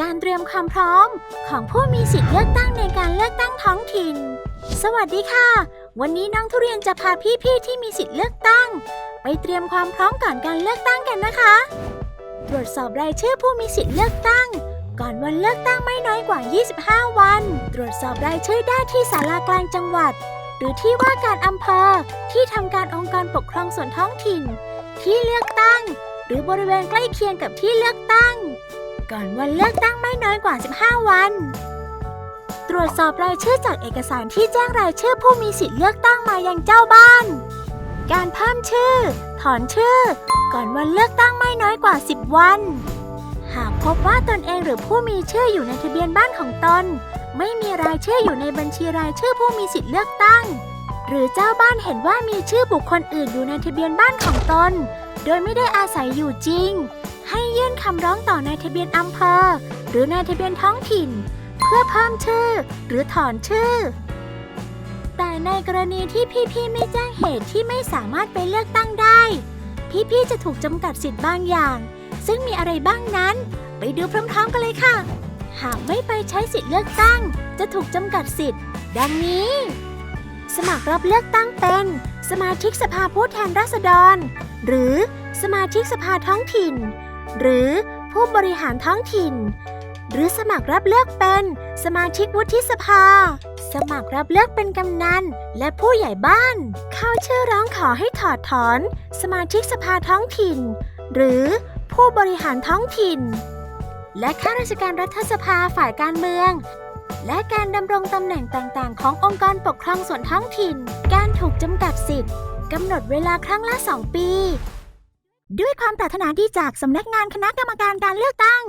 การเตรียมความพร้อม ของผู้มีสิทธิ์เลือกตั้งในการเลือกตั้งท้องถิ่น สวัสดีค่ะ วันนี้น้องทุเรียนจะพาพี่ๆที่มีสิทธิ์เลือกตั้ง ไปเตรียมความพร้อมก่อนการเลือกตั้งกันนะคะ ตรวจสอบรายชื่อผู้มีสิทธิ์เลือกตั้ง ก่อนวันเลือกตั้งไม่น้อยกว่า 25 วัน ตรวจสอบรายชื่อได้ที่ศาลากลางจังหวัด หรือที่ว่าการอำเภอ ที่ทำการองค์กรปกครองส่วนท้องถิ่น ที่เลือกตั้ง หรือบริเวณใกล้เคียงกับที่เลือกตั้ง ก่อนวันเลือกตั้งไม่น้อยกว่า 15 วัน ตรวจสอบรายชื่อจากเอกสารที่แจ้งรายชื่อผู้มีสิทธิ์เลือกตั้งมายังเจ้าบ้าน การเพิ่มชื่อ ถอนชื่อ ก่อนวันเลือกตั้งไม่น้อยกว่า 10 วัน หากพบว่าตนเองหรือผู้มีชื่ออยู่ในทะเบียนบ้านของตน ไม่มีรายชื่ออยู่ในบัญชีรายชื่อผู้มีสิทธิ์เลือกตั้ง หรือเจ้าบ้านเห็นว่ามีชื่อบุคคลอื่นอยู่ในทะเบียนบ้านของตน โดยไม่ได้อาศัยอยู่จริง ให้ยื่นคำร้องต่อนายทะเบียนอำเภอ หรือนายทะเบียนท้องถิ่น เพื่อเพิ่มชื่อ หรือถอนชื่อ แต่ในกรณีที่พี่ๆไม่แจ้งเหตุที่ไม่สามารถไปเลือกตั้งได้ พี่ๆจะถูกจำกัดสิทธิ์บางอย่าง ซึ่งมีอะไรบ้างนั้น ไปดูพร้อมๆกันเลยค่ะ หากไม่ไปใช้สิทธิ์เลือกตั้ง จะถูกจำกัดสิทธิ์ ดังนี้ สมัครรับเลือกตั้งเป็น สมาชิกสภาผู้แทนราษฎร หรือสมาชิกสภาท้องถิ่น หรือผู้บริหารท้องถิ่น หรือสมัครรับเลือกเป็นสมาชิกวุฒิสภา สมัครรับเลือกเป็นกำนันและผู้ใหญ่บ้าน เข้าชื่อร้องขอให้ถอดถอน สมาชิกสภาท้องถิ่น หรือผู้บริหารท้องถิ่น และข้าราชการรัฐสภาฝ่ายการเมืองและการดำรงตำแหน่งต่าง ๆ ขององค์กรปกครองส่วนท้องถิ่น การถูกจำกัดสิทธิ์ กำหนดเวลาครั้งละ 2 ปี ด้วยความปรารถนาดีจากสำนักงานคณะกรรมการการเลือกตั้ง